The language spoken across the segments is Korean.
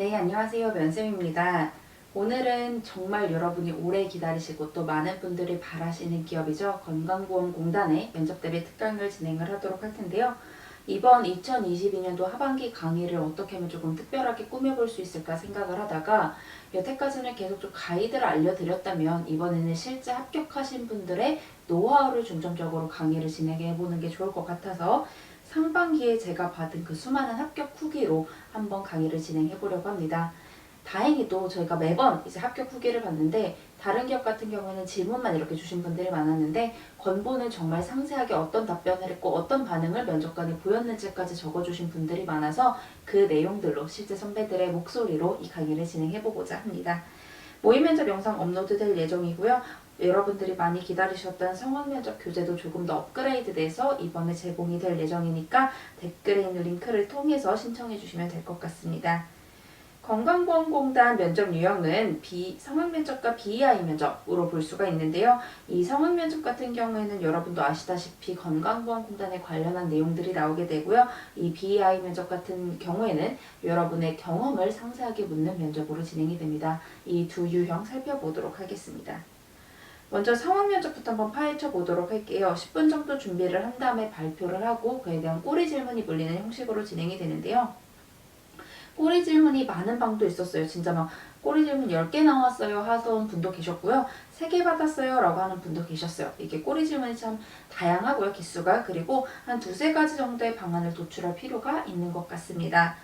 네, 안녕하세요. 면쌤입니다. 오늘은 정말 여러분이 오래 기다리시고 또 많은 분들이 바라시는 기업이죠. 건강보험공단의 면접 대비 특강을 진행을 하도록 할 텐데요. 이번 2022년도 하반기 강의를 어떻게 하면 조금 특별하게 꾸며볼 수 있을까 생각을 하다가 여태까지는 계속 좀 가이드를 알려드렸다면 이번에는 실제 합격하신 분들의 노하우를 중점적으로 강의를 진행해 보는 게 좋을 것 같아서 상반기에 제가 받은 그 수많은 합격 후기로 한번 강의를 진행해 보려고 합니다. 다행히도 저희가 매번 이제 합격 후기를 봤는데 다른 기업 같은 경우에는 질문만 이렇게 주신 분들이 많았는데 건보는 정말 상세하게 어떤 답변을 했고 어떤 반응을 면접관에 보였는지까지 적어주신 분들이 많아서 그 내용들로 실제 선배들의 목소리로 이 강의를 진행해 보고자 합니다. 모의 면접 영상 업로드될 예정이고요. 여러분들이 많이 기다리셨던 성원 면접 교재도 조금 더 업그레이드돼서 이번에 제공이 될 예정이니까 댓글에 있는 링크를 통해서 신청해 주시면 될 것 같습니다. 건강보험공단 면접 유형은 비, 성원 면접과 BEI 면접으로 볼 수가 있는데요. 이 성원 면접 같은 경우에는 여러분도 아시다시피 건강보험공단에 관련한 내용들이 나오게 되고요. 이 BEI 면접 같은 경우에는 여러분의 경험을 상세하게 묻는 면접으로 진행이 됩니다. 이 두 유형 살펴보도록 하겠습니다. 먼저 상황 면접부터 한번 파헤쳐 보도록 할게요. 10분 정도 준비를 한 다음에 발표를 하고 그에 대한 꼬리 질문이 물리는 형식으로 진행이 되는데요. 꼬리 질문이 많은 방도 있었어요. 진짜 막 꼬리 질문 10개 나왔어요 하던 분도 계셨고요. 3개 받았어요 라고 하는 분도 계셨어요. 이게 꼬리 질문이 참 다양하고요. 기수가. 그리고 한 두세 가지 정도의 방안을 도출할 필요가 있는 것 같습니다.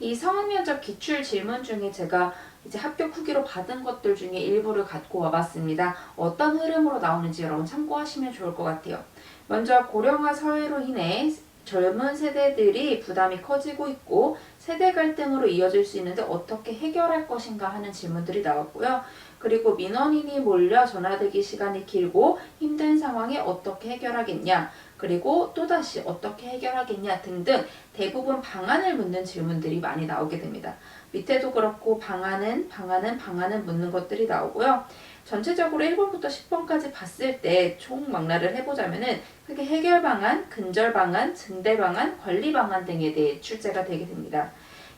이 성원 면접 기출 질문 중에 제가 이제 합격 후기로 받은 것들 중에 일부를 갖고 와봤습니다. 어떤 흐름으로 나오는지 여러분 참고하시면 좋을 것 같아요. 먼저 고령화 사회로 인해 젊은 세대들이 부담이 커지고 있고 세대 갈등으로 이어질 수 있는데 어떻게 해결할 것인가 하는 질문들이 나왔고요. 그리고 민원인이 몰려 전화대기 시간이 길고 힘든 상황에 어떻게 해결하겠냐, 그리고 또다시 어떻게 해결하겠냐 등등 대부분 방안을 묻는 질문들이 많이 나오게 됩니다. 밑에도 그렇고 방안은, 방안은, 방안은 묻는 것들이 나오고요. 전체적으로 1번부터 10번까지 봤을 때 총 망라를 해보자면은 크게 해결 방안, 근절 방안, 증대 방안, 관리 방안 등에 대해 출제가 되게 됩니다.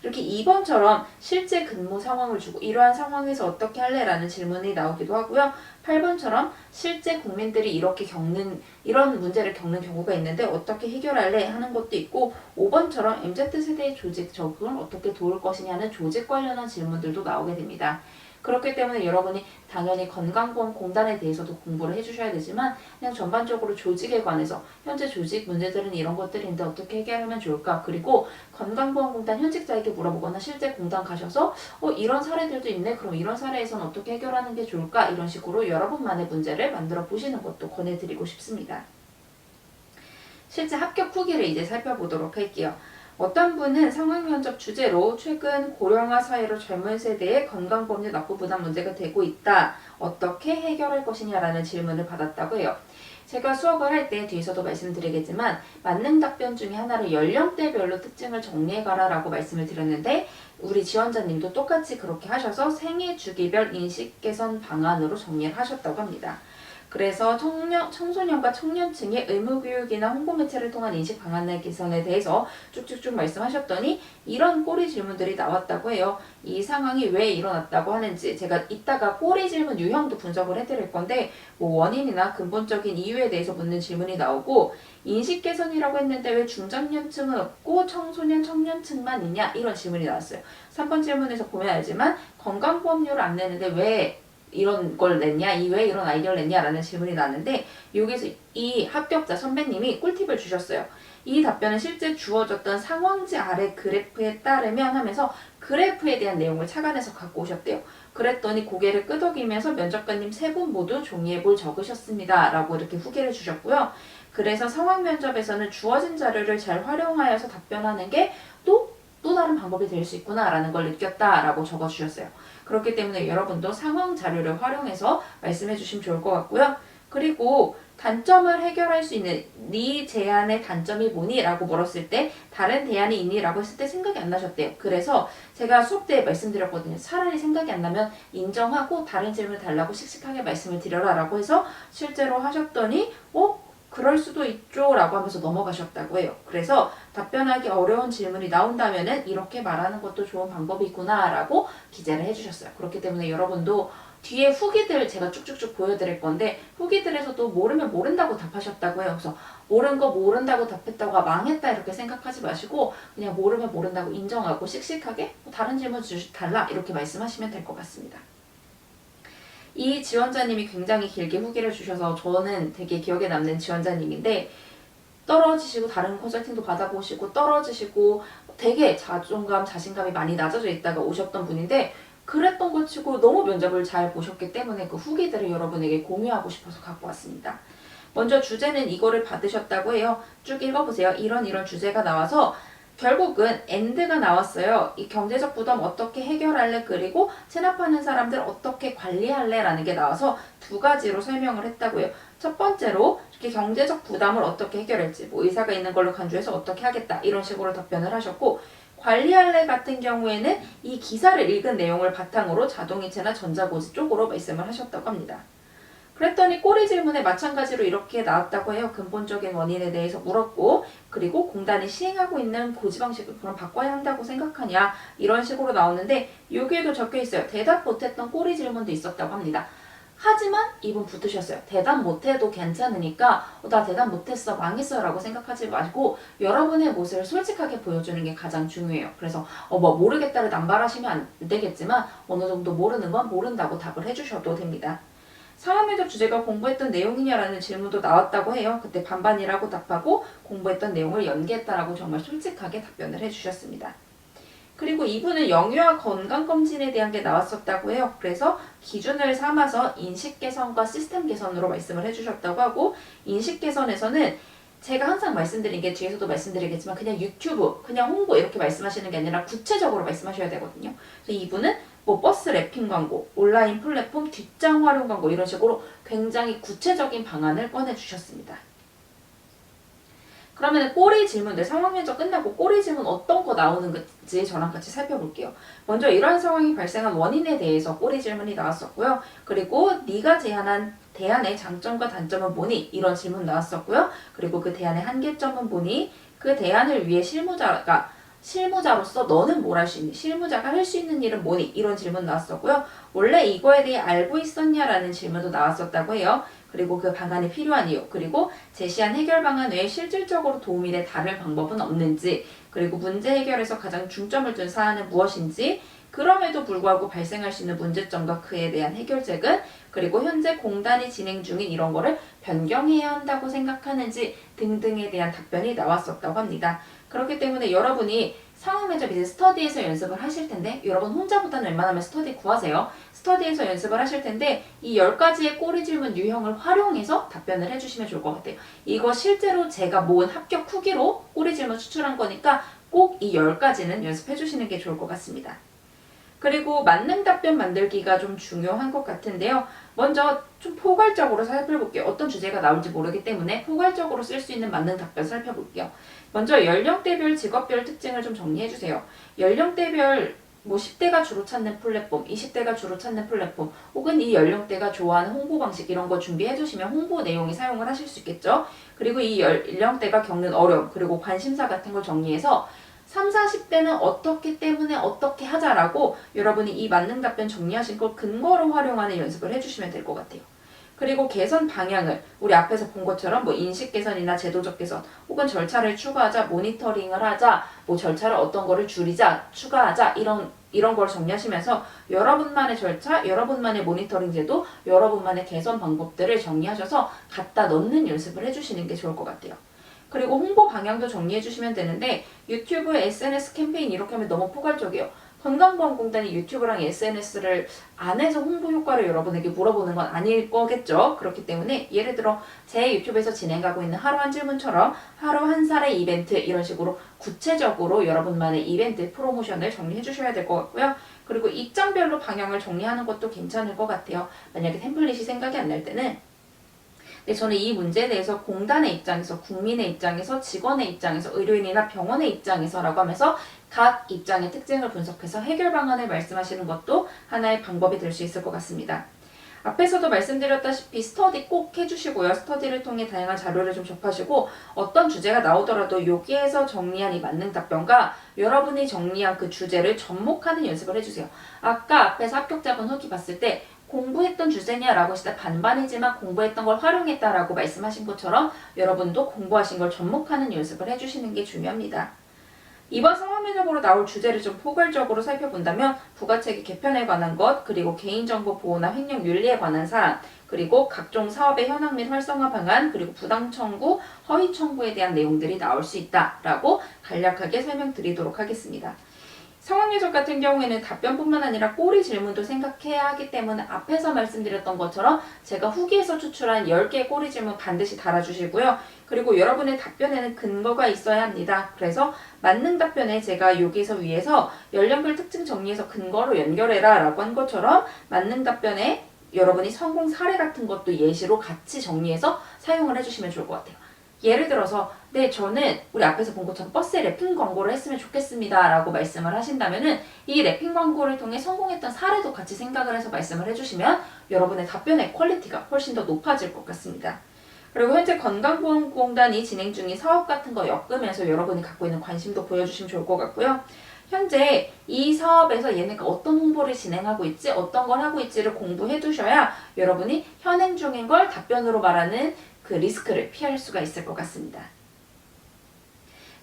이렇게 2번처럼 실제 근무 상황을 주고 이러한 상황에서 어떻게 할래라는 질문이 나오기도 하고요. 8번처럼 실제 국민들이 이렇게 겪는 이런 문제를 겪는 경우가 있는데 어떻게 해결할래 하는 것도 있고 5번처럼 MZ세대의 조직 적응을 어떻게 도울 것이냐는 조직 관련한 질문들도 나오게 됩니다. 그렇기 때문에 여러분이 당연히 건강보험공단에 대해서도 공부를 해주셔야 되지만 그냥 전반적으로 조직에 관해서 현재 조직 문제들은 이런 것들인데 어떻게 해결하면 좋을까 그리고 건강보험공단 현직자에게 물어보거나 실제 공단 가셔서 어 이런 사례들도 있네 그럼 이런 사례에서는 어떻게 해결하는 게 좋을까 이런 식으로 여러분만의 문제를 만들어 보시는 것도 권해드리고 싶습니다. 실제 합격 후기를 이제 살펴보도록 할게요. 어떤 분은 상황 면접 주제로 최근 고령화 사회로 젊은 세대의 건강보험료 납부 부담 문제가 되고 있다. 어떻게 해결할 것이냐라는 질문을 받았다고 해요. 제가 수업을 할 때 뒤에서도 말씀드리겠지만 만능 답변 중에 하나를 연령대별로 특징을 정리해가라 라고 말씀을 드렸는데 우리 지원자님도 똑같이 그렇게 하셔서 생애 주기별 인식 개선 방안으로 정리를 하셨다고 합니다. 그래서 청년, 청소년과 청년층의 의무교육이나 홍보 매체를 통한 인식 방안의 개선에 대해서 쭉쭉쭉 말씀하셨더니 이런 꼬리 질문들이 나왔다고 해요. 이 상황이 왜 일어났다고 하는지 제가 이따가 꼬리 질문 유형도 분석을 해드릴 건데 뭐 원인이나 근본적인 이유에 대해서 묻는 질문이 나오고 인식 개선이라고 했는데 왜 중장년층은 없고 청소년, 청년층만 있냐 이런 질문이 나왔어요. 3번 질문에서 보면 알지만 건강보험료를 안 내는데 왜 이런 걸 냈냐, 이 왜 이런 아이디어를 냈냐라는 질문이 나왔는데 여기서 이 합격자 선배님이 꿀팁을 주셨어요. 이 답변은 실제 주어졌던 상황지 아래 그래프에 따르면 하면서 그래프에 대한 내용을 착안해서 갖고 오셨대요. 그랬더니 고개를 끄덕이면서 면접관님 세 분 모두 종이에 뭘 적으셨습니다. 라고 이렇게 후기를 주셨고요. 그래서 상황 면접에서는 주어진 자료를 잘 활용하여서 답변하는 게 또 또 다른 방법이 될 수 있구나라는 걸 느꼈다라고 적어주셨어요. 그렇기 때문에 여러분도 상황 자료를 활용해서 말씀해 주시면 좋을 것 같고요. 그리고 단점을 해결할 수 있는 네 제안의 단점이 뭐니? 라고 물었을 때 다른 대안이 있니? 라고 했을 때 생각이 안 나셨대요. 그래서 제가 수업 때 말씀드렸거든요. 차라리 생각이 안 나면 인정하고 다른 질문을 달라고 씩씩하게 말씀을 드려라 라고 해서 실제로 하셨더니 어? 그럴 수도 있죠 라고 하면서 넘어가셨다고 해요. 그래서 답변하기 어려운 질문이 나온다면은 이렇게 말하는 것도 좋은 방법이구나 라고 기재를 해주셨어요. 그렇기 때문에 여러분도 뒤에 후기들 제가 쭉쭉쭉 보여드릴 건데 후기들에서도 모르면 모른다고 답하셨다고 해요. 그래서 모른 거 모른다고 답했다고 망했다 이렇게 생각하지 마시고 그냥 모르면 모른다고 인정하고 씩씩하게 뭐 다른 질문 주시 달라 이렇게 말씀하시면 될 것 같습니다. 이 지원자님이 굉장히 길게 후기를 주셔서 저는 되게 기억에 남는 지원자님인데 떨어지시고 다른 컨설팅도 받아보시고 떨어지시고 되게 자존감, 자신감이 많이 낮아져 있다가 오셨던 분인데 그랬던 것 치고 너무 면접을 잘 보셨기 때문에 그 후기들을 여러분에게 공유하고 싶어서 갖고 왔습니다. 먼저 주제는 이거를 받으셨다고 해요. 쭉 읽어보세요. 이런 이런 주제가 나와서 결국은 엔드가 나왔어요. 이 경제적 부담 어떻게 해결할래? 그리고 체납하는 사람들 어떻게 관리할래? 라는 게 나와서 두 가지로 설명을 했다고요. 첫 번째로 이렇게 경제적 부담을 어떻게 해결할지, 뭐 의사가 있는 걸로 간주해서 어떻게 하겠다 이런 식으로 답변을 하셨고 관리할래 같은 경우에는 이 기사를 읽은 내용을 바탕으로 자동이체나 전자고지 쪽으로 말씀을 하셨다고 합니다. 그랬더니 꼬리 질문에 마찬가지로 이렇게 나왔다고 해요. 근본적인 원인에 대해서 물었고 그리고 공단이 시행하고 있는 고지 방식을 그럼 바꿔야 한다고 생각하냐 이런 식으로 나오는데 여기에도 적혀 있어요. 대답 못했던 꼬리 질문도 있었다고 합니다. 하지만 이분 붙으셨어요. 대답 못해도 괜찮으니까 어, 나 대답 못했어 망했어 라고 생각하지 말고 여러분의 모습을 솔직하게 보여주는 게 가장 중요해요. 그래서 어, 뭐 모르겠다를 남발하시면 안 되겠지만 어느 정도 모르는 건 모른다고 답을 해주셔도 됩니다. 상황면접 주제가 공부했던 내용이냐라는 질문도 나왔다고 해요. 그때 반반이라고 답하고 공부했던 내용을 연기했다라고 정말 솔직하게 답변을 해주셨습니다. 그리고 이분은 영유아 건강검진에 대한 게 나왔었다고 해요. 그래서 기준을 삼아서 인식 개선과 시스템 개선으로 말씀을 해주셨다고 하고 인식 개선에서는 제가 항상 말씀드린 게 뒤에서도 말씀드리겠지만 그냥 유튜브, 그냥 홍보 이렇게 말씀하시는 게 아니라 구체적으로 말씀하셔야 되거든요. 그래서 이분은 뭐 버스 랩핑 광고, 온라인 플랫폼 뒷장 활용 광고 이런 식으로 굉장히 구체적인 방안을 꺼내주셨습니다. 그러면 꼬리 질문들 상황 면접 끝나고 꼬리 질문 어떤 거 나오는 건지 저랑 같이 살펴볼게요. 먼저 이러한 상황이 발생한 원인에 대해서 꼬리 질문이 나왔었고요. 그리고 네가 제안한 대안의 장점과 단점은 뭐니? 이런 질문 나왔었고요. 그리고 그 대안의 한계점은 뭐니? 그 대안을 위해 실무자가 실무자로서 너는 뭘 할 수 있니? 실무자가 할 수 있는 일은 뭐니? 이런 질문 나왔었고요. 원래 이거에 대해 알고 있었냐라는 질문도 나왔었다고 해요. 그리고 그 방안이 필요한 이유, 그리고 제시한 해결 방안 외에 실질적으로 도움이 될 다른 방법은 없는지, 그리고 문제 해결에서 가장 중점을 둔 사안은 무엇인지, 그럼에도 불구하고 발생할 수 있는 문제점과 그에 대한 해결책은, 그리고 현재 공단이 진행 중인 이런 거를 변경해야 한다고 생각하는지 등등에 대한 답변이 나왔었다고 합니다. 그렇기 때문에 여러분이 상황 면접 이제 스터디에서 연습을 하실 텐데 여러분 혼자보다는 웬만하면 스터디 구하세요. 스터디에서 연습을 하실 텐데 이 10가지의 꼬리 질문 유형을 활용해서 답변을 해주시면 좋을 것 같아요. 이거 실제로 제가 모은 합격 후기로 꼬리 질문 추출한 거니까 꼭 이 10가지는 연습해 주시는 게 좋을 것 같습니다. 그리고 만능 답변 만들기가 좀 중요한 것 같은데요. 먼저 좀 포괄적으로 살펴볼게요. 어떤 주제가 나올지 모르기 때문에 포괄적으로 쓸 수 있는 만능 답변 살펴볼게요. 먼저 연령대별 직업별 특징을 좀 정리해 주세요. 연령대별 뭐 10대가 주로 찾는 플랫폼, 20대가 주로 찾는 플랫폼, 혹은 이 연령대가 좋아하는 홍보 방식 이런 거 준비해 두시면 홍보 내용이 사용을 하실 수 있겠죠. 그리고 이 연령대가 겪는 어려움, 그리고 관심사 같은 걸 정리해서 3, 40대는 어떻기 때문에 어떻게 하자라고 여러분이 이 만능 답변 정리하신 걸 근거로 활용하는 연습을 해주시면 될 것 같아요. 그리고 개선 방향을 우리 앞에서 본 것처럼 뭐 인식 개선이나 제도적 개선 혹은 절차를 추가하자 모니터링을 하자 뭐 절차를 어떤 거를 줄이자 추가하자 이런 이런 걸 정리하시면서 여러분만의 절차, 여러분만의 모니터링 제도, 여러분만의 개선 방법들을 정리하셔서 갖다 넣는 연습을 해주시는 게 좋을 것 같아요. 그리고 홍보 방향도 정리해 주시면 되는데 유튜브, SNS 캠페인 이렇게 하면 너무 포괄적이에요. 건강보험공단이 유튜브랑 SNS를 안 해서 홍보 효과를 여러분에게 물어보는 건 아닐 거겠죠. 그렇기 때문에 예를 들어 제 유튜브에서 진행하고 있는 하루 한 질문처럼 하루 한 살의 이벤트 이런 식으로 구체적으로 여러분만의 이벤트 프로모션을 정리해 주셔야 될 것 같고요. 그리고 입장별로 방향을 정리하는 것도 괜찮을 것 같아요. 만약에 템플릿이 생각이 안 날 때는 저는 이 문제에 대해서 공단의 입장에서, 국민의 입장에서, 직원의 입장에서, 의료인이나 병원의 입장에서라고 하면서 각 입장의 특징을 분석해서 해결 방안을 말씀하시는 것도 하나의 방법이 될 수 있을 것 같습니다. 앞에서도 말씀드렸다시피 스터디 꼭 해주시고요. 스터디를 통해 다양한 자료를 좀 접하시고 어떤 주제가 나오더라도 여기에서 정리한 이 만능 답변과 여러분이 정리한 그 주제를 접목하는 연습을 해주세요. 아까 앞에서 합격자분 후기 봤을 때 공부했던 주제냐라고 했을 때 반반이지만 공부했던 걸 활용했다라고 말씀하신 것처럼 여러분도 공부하신 걸 접목하는 연습을 해주시는 게 중요합니다. 이번 상황면접으로 나올 주제를 좀 포괄적으로 살펴본다면 부가체계 개편에 관한 것, 그리고 개인정보 보호나 횡령 윤리에 관한 사안, 그리고 각종 사업의 현황 및 활성화 방안, 그리고 부당 청구, 허위 청구에 대한 내용들이 나올 수 있다라고 간략하게 설명드리도록 하겠습니다. 상황예적 같은 경우에는 답변뿐만 아니라 꼬리 질문도 생각해야 하기 때문에 앞에서 말씀드렸던 것처럼 제가 후기에서 추출한 10개의 꼬리 질문 반드시 달아주시고요. 그리고 여러분의 답변에는 근거가 있어야 합니다. 그래서 만능 답변에 제가 여기서 위에서 연령별 특징 정리해서 근거로 연결해라 라고 한 것처럼 만능 답변에 여러분이 성공 사례 같은 것도 예시로 같이 정리해서 사용을 해주시면 좋을 것 같아요. 예를 들어서 네 저는 우리 앞에서 본 것처럼 버스에 랩핑 광고를 했으면 좋겠습니다 라고 말씀을 하신다면은 이 랩핑 광고를 통해 성공했던 사례도 같이 생각을 해서 말씀을 해주시면 여러분의 답변의 퀄리티가 훨씬 더 높아질 것 같습니다. 그리고 현재 건강보험공단이 진행 중인 사업 같은 거 엮으면서 여러분이 갖고 있는 관심도 보여주시면 좋을 것 같고요. 현재 이 사업에서 얘네가 어떤 홍보를 진행하고 있지, 어떤 걸 하고 있지를 공부해 두셔야 여러분이 현행 중인 걸 답변으로 말하는 그 리스크를 피할 수가 있을 것 같습니다.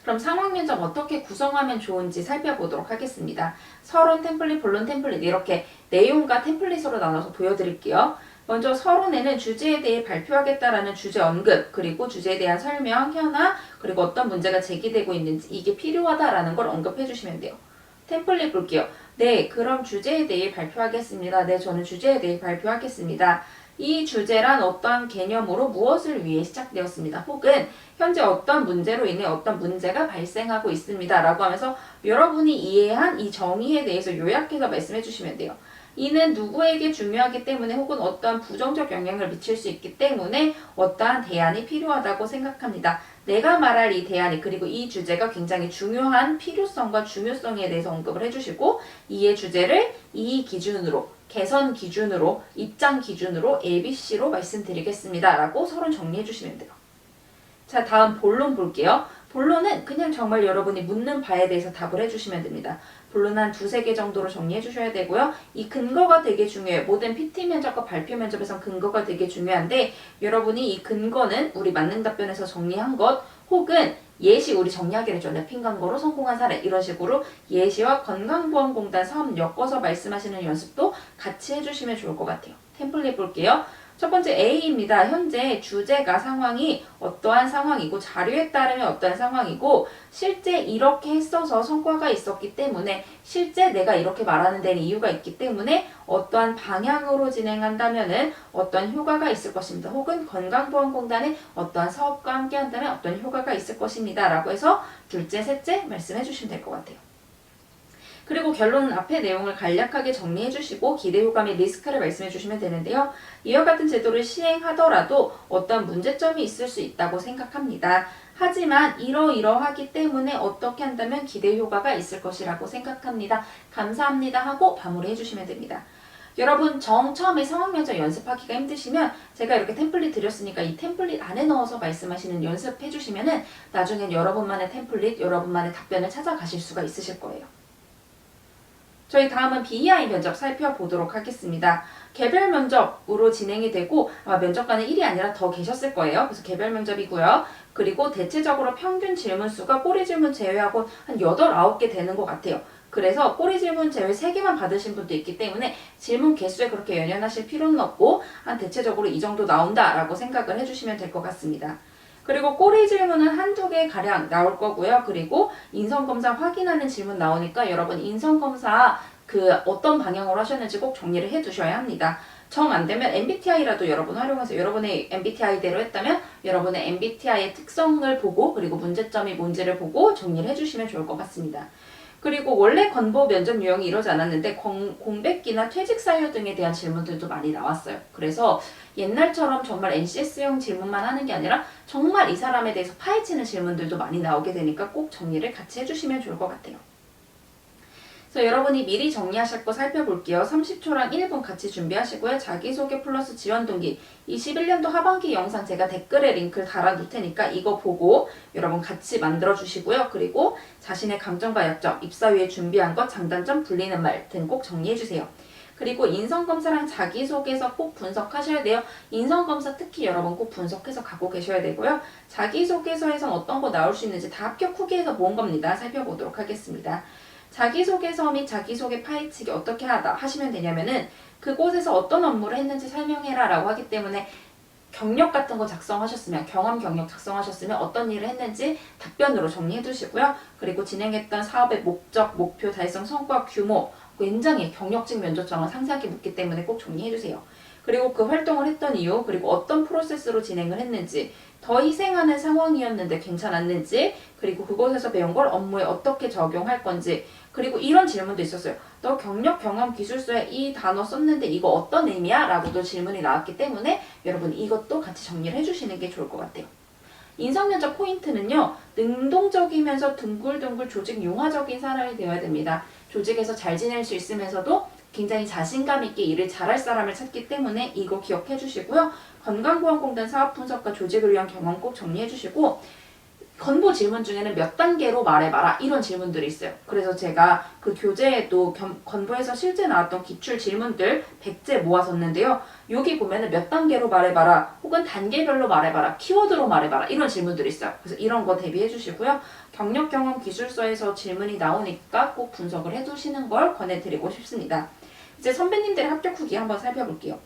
그럼 상황 면접 어떻게 구성하면 좋은지 살펴보도록 하겠습니다. 서론 템플릿, 본론 템플릿 이렇게 내용과 템플릿으로 나눠서 보여드릴게요. 먼저 서론에는 주제에 대해 발표하겠다라는 주제 언급, 그리고 주제에 대한 설명, 현황, 그리고 어떤 문제가 제기되고 있는지 이게 필요하다라는 걸 언급해 주시면 돼요. 템플릿 볼게요. 네, 그럼 주제에 대해 발표하겠습니다. 네, 저는 주제에 대해 발표하겠습니다. 이 주제란 어떠한 개념으로 무엇을 위해 시작되었습니다. 혹은 현재 어떤 문제로 인해 어떤 문제가 발생하고 있습니다. 라고 하면서 여러분이 이해한 이 정의에 대해서 요약해서 말씀해 주시면 돼요. 이는 누구에게 중요하기 때문에 혹은 어떠한 부정적 영향을 미칠 수 있기 때문에 어떠한 대안이 필요하다고 생각합니다. 내가 말할 이 대안이 그리고 이 주제가 굉장히 중요한 필요성과 중요성에 대해서 언급을 해주시고 이의 주제를 이 기준으로 개선 기준으로 입장 기준으로 ABC로 말씀드리겠습니다. 라고 서론 정리해 주시면 돼요. 자 다음 본론 볼게요. 본론은 그냥 정말 여러분이 묻는 바에 대해서 답을 해주시면 됩니다. 본론 한 두세 개 정도로 정리해 주셔야 되고요. 이 근거가 되게 중요해요. 모든 PT 면접과 발표 면접에선 근거가 되게 중요한데 여러분이 이 근거는 우리 맞는 답변에서 정리한 것 혹은 예시 우리 정리하기로 했죠. 랩핑 광고로 성공한 사례 이런 식으로 예시와 건강보험공단 사업 엮어서 말씀하시는 연습도 같이 해주시면 좋을 것 같아요. 템플릿 볼게요. 첫 번째 A입니다. 현재 주제가 상황이 어떠한 상황이고 자료에 따르면 어떠한 상황이고 실제 이렇게 했어서 성과가 있었기 때문에 실제 내가 이렇게 말하는 데는 이유가 있기 때문에 어떠한 방향으로 진행한다면은 어떠한 효과가 있을 것입니다. 혹은 건강보험공단에 어떠한 사업과 함께 한다면 어떤 효과가 있을 것입니다. 라고 해서 둘째, 셋째 말씀해 주시면 될 것 같아요. 그리고 결론은 앞의 내용을 간략하게 정리해 주시고 기대 효과 및 리스크를 말씀해 주시면 되는데요. 이와 같은 제도를 시행하더라도 어떤 문제점이 있을 수 있다고 생각합니다. 하지만 이러이러하기 때문에 어떻게 한다면 기대 효과가 있을 것이라고 생각합니다. 감사합니다 하고 마무리해 주시면 됩니다. 여러분 정 처음에 상황 면접 연습하기가 힘드시면 제가 이렇게 템플릿 드렸으니까 이 템플릿 안에 넣어서 말씀하시는 연습해 주시면은 나중엔 여러분만의 템플릿, 여러분만의 답변을 찾아가실 수가 있으실 거예요. 저희 다음은 BEI 면접 살펴보도록 하겠습니다. 개별 면접으로 진행이 되고 아마 면접관은 1이 아니라 더 계셨을 거예요. 그래서 개별 면접이고요. 그리고 대체적으로 평균 질문 수가 꼬리 질문 제외하고 한 8, 9개 되는 것 같아요. 그래서 꼬리 질문 제외 3개만 받으신 분도 있기 때문에 질문 개수에 그렇게 연연하실 필요는 없고 한 대체적으로 이 정도 나온다라고 생각을 해주시면 될 것 같습니다. 그리고 꼬리 질문은 한두 개 가량 나올 거고요. 그리고 인성검사 확인하는 질문 나오니까 여러분 인성검사 그 어떤 방향으로 하셨는지 꼭 정리를 해 두셔야 합니다. 정 안 되면 MBTI라도 여러분 활용해서 여러분의 MBTI대로 했다면 여러분의 MBTI의 특성을 보고 그리고 문제점이 뭔지를 보고 정리를 해주시면 좋을 것 같습니다. 그리고 원래 건보 면접 유형이 이러지 않았는데 공, 공백기나 퇴직 사유 등에 대한 질문들도 많이 나왔어요. 그래서 옛날처럼 정말 NCS형 질문만 하는 게 아니라 정말 이 사람에 대해서 파헤치는 질문들도 많이 나오게 되니까 꼭 정리를 같이 해주시면 좋을 것 같아요. 그래서 여러분이 미리 정리하실 거 살펴볼게요. 30초랑 1분 같이 준비하시고요. 자기소개 플러스 지원 동기. 21년도 하반기 영상 제가 댓글에 링크를 달아둘 테니까 이거 보고 여러분 같이 만들어 주시고요. 그리고 자신의 강점과 약점, 입사 위에 준비한 것, 장단점, 불리는 말 등 꼭 정리해 주세요. 그리고 인성검사랑 자기소개서 꼭 분석하셔야 돼요. 인성검사 특히 여러분 꼭 분석해서 갖고 계셔야 되고요. 자기소개서에선 어떤 거 나올 수 있는지 다 합격 후기에서 모은 겁니다. 살펴보도록 하겠습니다. 자기소개서 및 자기소개 파헤치기 어떻게 하다 하시면 되냐면은 그곳에서 어떤 업무를 했는지 설명해라 라고 하기 때문에 경력 같은 거 작성하셨으면 경험 경력 작성하셨으면 어떤 일을 했는지 답변으로 정리해 두시고요. 그리고 진행했던 사업의 목적, 목표, 달성, 성과, 규모 굉장히 경력직 면접장을 상세하게 묻기 때문에 꼭 정리해 주세요. 그리고 그 활동을 했던 이유, 그리고 어떤 프로세스로 진행을 했는지, 더 희생하는 상황이었는데 괜찮았는지, 그리고 그곳에서 배운 걸 업무에 어떻게 적용할 건지, 그리고 이런 질문도 있었어요. 너 경력, 경험, 기술서에 이 단어 썼는데 이거 어떤 의미야? 라고도 질문이 나왔기 때문에 여러분 이것도 같이 정리를 해주시는 게 좋을 것 같아요. 인성면접 포인트는요, 능동적이면서 둥글둥글 조직 융화적인 사람이 되어야 됩니다. 조직에서 잘 지낼 수 있으면서도 굉장히 자신감 있게 일을 잘할 사람을 찾기 때문에 이거 기억해 주시고요. 건강보험공단 사업 분석과 조직을 위한 경험 꼭 정리해 주시고 건보 질문 중에는 몇 단계로 말해봐라 이런 질문들이 있어요. 그래서 제가 그 교재에도 겸- 건보에서 실제 나왔던 기출 질문들 100제 모아뒀는데요. 여기 보면은 몇 단계로 말해봐라 혹은 단계별로 말해봐라 키워드로 말해봐라 이런 질문들이 있어요. 그래서 이런 거 대비해 주시고요. 경력 경험 기술서에서 질문이 나오니까 꼭 분석을 해두시는 걸 권해드리고 싶습니다. 이제 선배님들의 합격 후기 한번 살펴볼게요.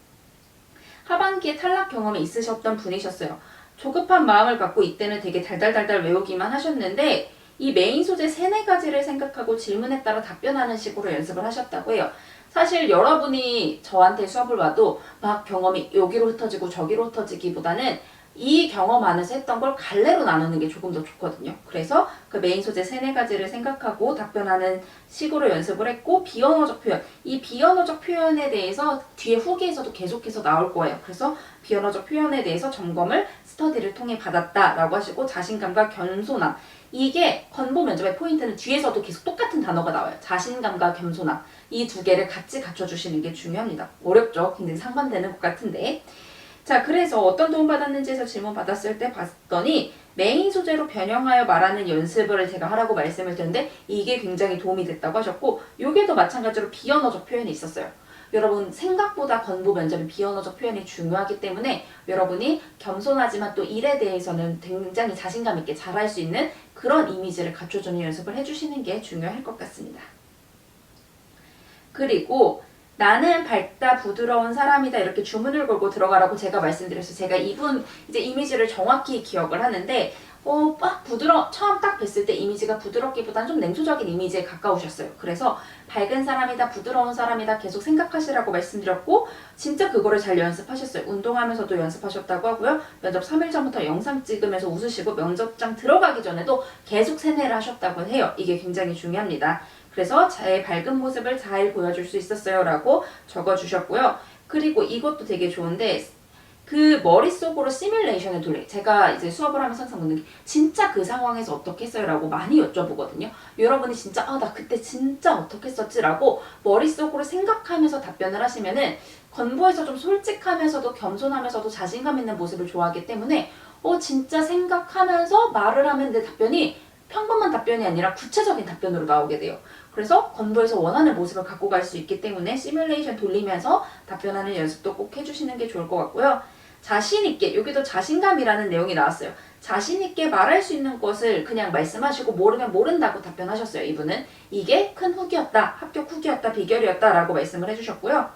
하반기에 탈락 경험이 있으셨던 분이셨어요. 조급한 마음을 갖고 이때는 되게 달달달달 외우기만 하셨는데 이 메인 소재 세네 가지를 생각하고 질문에 따라 답변하는 식으로 연습을 하셨다고 해요. 사실 여러분이 저한테 수업을 봐도 막 경험이 여기로 흩어지고 저기로 흩어지기보다는 이 경험 안에서 했던 걸 갈래로 나누는 게 조금 더 좋거든요. 그래서 그 메인 소재 세네 가지를 생각하고 답변하는 식으로 연습을 했고 비언어적 표현 이 비언어적 표현에 대해서 뒤에 후기에서도 계속해서 나올 거예요. 그래서 비언어적 표현에 대해서 점검을 스터디를 통해 받았다라고 하시고 자신감과 겸손함 이게 건보 면접의 포인트는 뒤에서도 계속 똑같은 단어가 나와요. 자신감과 겸손함 이 두 개를 같이 갖춰주시는 게 중요합니다. 어렵죠? 굉장히 상반되는 것 같은데 자 그래서 어떤 도움 받았는지에서 질문 받았을 때 봤더니 메인 소재로 변형하여 말하는 연습을 제가 하라고 말씀을 드렸는데 이게 굉장히 도움이 됐다고 하셨고 요게도 마찬가지로 비언어적 표현이 있었어요. 여러분 생각보다 건보 면접이 비언어적 표현이 중요하기 때문에 여러분이 겸손하지만 또 일에 대해서는 굉장히 자신감 있게 잘할 수 있는 그런 이미지를 갖춰주는 연습을 해주시는 게 중요할 것 같습니다. 그리고 나는 밝다 부드러운 사람이다 이렇게 주문을 걸고 들어가라고 제가 말씀드렸어요. 제가 이분 이제 이미지를 정확히 기억을 하는데 어, 막 부드러 처음 딱 뵀을 때 이미지가 부드럽기보다는 좀 냉소적인 이미지에 가까우셨어요. 그래서 밝은 사람이다, 부드러운 사람이다 계속 생각하시라고 말씀드렸고 진짜 그거를 잘 연습하셨어요. 운동하면서도 연습하셨다고 하고요. 면접 3일 전부터 영상 찍으면서 웃으시고 면접장 들어가기 전에도 계속 세뇌를 하셨다고 해요. 이게 굉장히 중요합니다. 그래서 제 밝은 모습을 잘 보여줄 수 있었어요. 라고 적어주셨고요. 그리고 이것도 되게 좋은데 그 머릿속으로 시뮬레이션을 돌려 제가 이제 수업을 하면서 항상 묻는 게 진짜 그 상황에서 어떻게 했어요? 라고 많이 여쭤보거든요. 여러분이 진짜 아 나 그때 진짜 어떻게 했었지? 라고 머릿속으로 생각하면서 답변을 하시면은 건보에서 좀 솔직하면서도 겸손하면서도 자신감 있는 모습을 좋아하기 때문에 어 진짜 생각하면서 말을 하면 내 답변이 평범한 답변이 아니라 구체적인 답변으로 나오게 돼요. 그래서 건보에서 원하는 모습을 갖고 갈 수 있기 때문에 시뮬레이션 돌리면서 답변하는 연습도 꼭 해주시는 게 좋을 것 같고요. 자신 있게 여기도 자신감이라는 내용이 나왔어요. 자신 있게 말할 수 있는 것을 그냥 말씀하시고 모르면 모른다고 답변하셨어요. 이분은 이게 큰 후기였다, 합격 후기였다, 비결이었다 라고 말씀을 해주셨고요.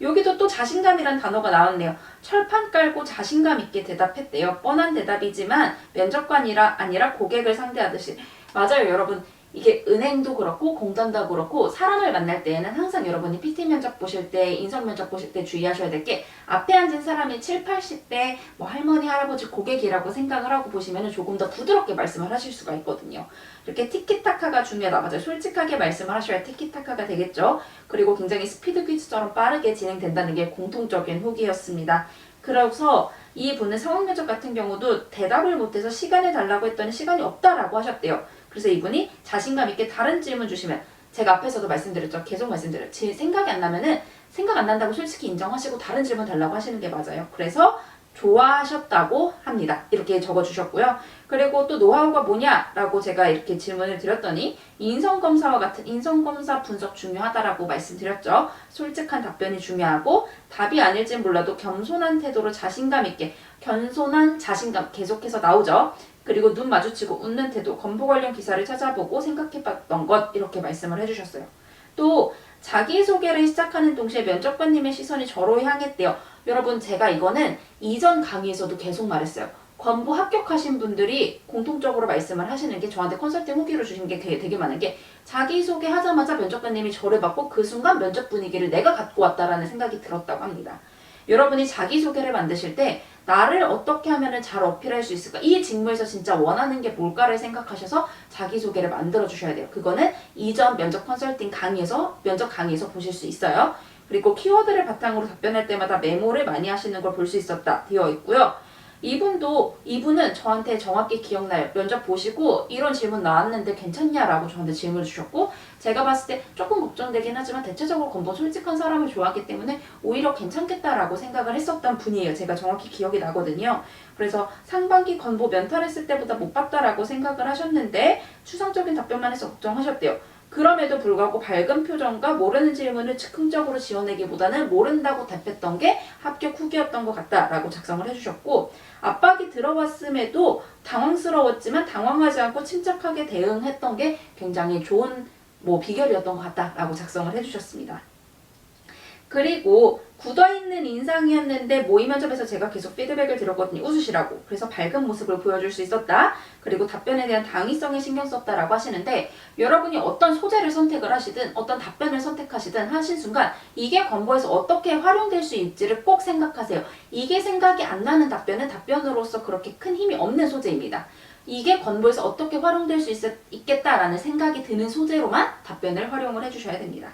여기도 또 자신감이란 단어가 나왔네요. 철판 깔고 자신감 있게 대답했대요. 뻔한 대답이지만 면접관이라 아니라 고객을 상대하듯이 맞아요, 여러분. 이게 은행도 그렇고 공단도 그렇고 사람을 만날 때에는 항상 여러분이 PT 면접 보실 때 인성 면접 보실 때 주의하셔야 될 게 앞에 앉은 사람이 7, 80대 뭐 할머니, 할아버지 고객이라고 생각을 하고 보시면 조금 더 부드럽게 말씀을 하실 수가 있거든요. 이렇게 티키타카가 중요하다. 맞아요. 솔직하게 말씀을 하셔야 티키타카가 되겠죠. 그리고 굉장히 스피드 퀴즈처럼 빠르게 진행된다는 게 공통적인 후기였습니다. 그래서 이 분은 상황 면접 같은 경우도 대답을 못해서 시간을 달라고 했더니 시간이 없다라고 하셨대요. 그래서 이분이 자신감 있게 다른 질문 주시면 제가 앞에서도 말씀드렸죠. 계속 말씀드려요. 제 생각이 안 나면은 생각 안 난다고 솔직히 인정하시고 다른 질문 달라고 하시는 게 맞아요. 그래서 좋아하셨다고 합니다. 이렇게 적어주셨고요. 그리고 또 노하우가 뭐냐라고 제가 이렇게 질문을 드렸더니 인성검사와 같은 인성검사 분석 중요하다라고 말씀드렸죠. 솔직한 답변이 중요하고 답이 아닐진 몰라도 겸손한 태도로 자신감 있게 겸손한 자신감 계속해서 나오죠. 그리고 눈 마주치고 웃는 태도, 건보 관련 기사를 찾아보고 생각해봤던 것 이렇게 말씀을 해주셨어요. 또 자기소개를 시작하는 동시에 면접관님의 시선이 저로 향했대요. 여러분 제가 이거는 이전 강의에서도 계속 말했어요. 건보 합격하신 분들이 공통적으로 말씀을 하시는 게 저한테 컨설팅 후기로 주신 게 되게, 되게 많은 게 자기소개 하자마자 면접관님이 저를 받고 그 순간 면접 분위기를 내가 갖고 왔다라는 생각이 들었다고 합니다. 여러분이 자기소개를 만드실 때 나를 어떻게 하면 잘 어필할 수 있을까? 이 직무에서 진짜 원하는 게 뭘까를 생각하셔서 자기소개를 만들어 주셔야 돼요. 그거는 이전 면접 컨설팅 강의에서 면접 강의에서 보실 수 있어요. 그리고 키워드를 바탕으로 답변할 때마다 메모를 많이 하시는 걸 볼 수 있었다 되어 있고요. 이분도 이분은 저한테 정확히 기억나요. 면접 보시고 이런 질문 나왔는데 괜찮냐라고 저한테 질문을 주셨고 제가 봤을 때 조금 걱정되긴 하지만 대체적으로 건보 솔직한 사람을 좋아하기 때문에 오히려 괜찮겠다라고 생각을 했었던 분이에요. 제가 정확히 기억이 나거든요. 그래서 상반기 건보 면탈했을 때보다 못 봤다라고 생각을 하셨는데 추상적인 답변만 해서 걱정하셨대요. 그럼에도 불구하고 밝은 표정과 모르는 질문을 즉흥적으로 지어내기보다는 모른다고 답했던 게 합격 후기였던 것 같다라고 작성을 해주셨고 압박이 들어왔음에도 당황스러웠지만 당황하지 않고 침착하게 대응했던 게 굉장히 좋은 뭐 비결이었던 것 같다라고 작성을 해주셨습니다. 그리고 굳어있는 인상이었는데 모의 면접에서 제가 계속 피드백을 드렸거든요. 웃으시라고. 그래서 밝은 모습을 보여줄 수 있었다. 그리고 답변에 대한 당위성에 신경 썼다라고 하시는데 여러분이 어떤 소재를 선택을 하시든 어떤 답변을 선택하시든 하신 순간 이게 건보에서 어떻게 활용될 수 있지를 꼭 생각하세요. 이게 생각이 안 나는 답변은 답변으로서 그렇게 큰 힘이 없는 소재입니다. 이게 건보에서 어떻게 활용될 수 있, 있겠다라는 생각이 드는 소재로만 답변을 활용을 해주셔야 됩니다.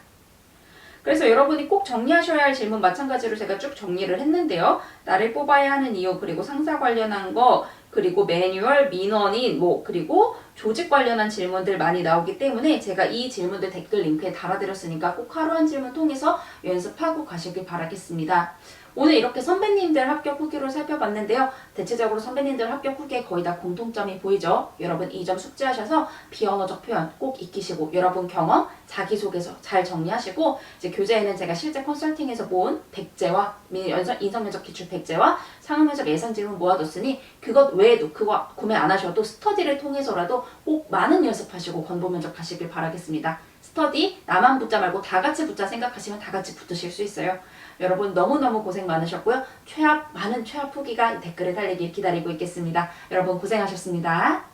그래서 여러분이 꼭 정리하셔야 할 질문 마찬가지로 제가 쭉 정리를 했는데요. 나를 뽑아야 하는 이유 그리고 상사 관련한 거 그리고 매뉴얼, 민원인 뭐 그리고 조직 관련한 질문들 많이 나오기 때문에 제가 이 질문들 댓글 링크에 달아드렸으니까 꼭 하루 한 질문 통해서 연습하고 가시길 바라겠습니다. 오늘 이렇게 선배님들 합격 후기를 살펴봤는데요. 대체적으로 선배님들 합격 후기에 거의 다 공통점이 보이죠. 여러분 이 점 숙지하셔서 비언어적 표현 꼭 익히시고 여러분 경험, 자기소개서 잘 정리하시고 이제 교재에는 제가 실제 컨설팅에서 모은 백제와 인성면접 기출 백제와 상업면접 예상 질문 모아뒀으니 그것 외에도 그거 구매 안 하셔도 스터디를 통해서라도 꼭 많은 연습하시고 건보 면접 가시길 바라겠습니다. 스터디 나만 붙자 말고 다 같이 붙자 생각하시면 다 같이 붙으실 수 있어요. 여러분 너무너무 고생 많으셨고요. 최합 많은 최합 후기가 댓글에 달리길 기다리고 있겠습니다. 여러분 고생하셨습니다.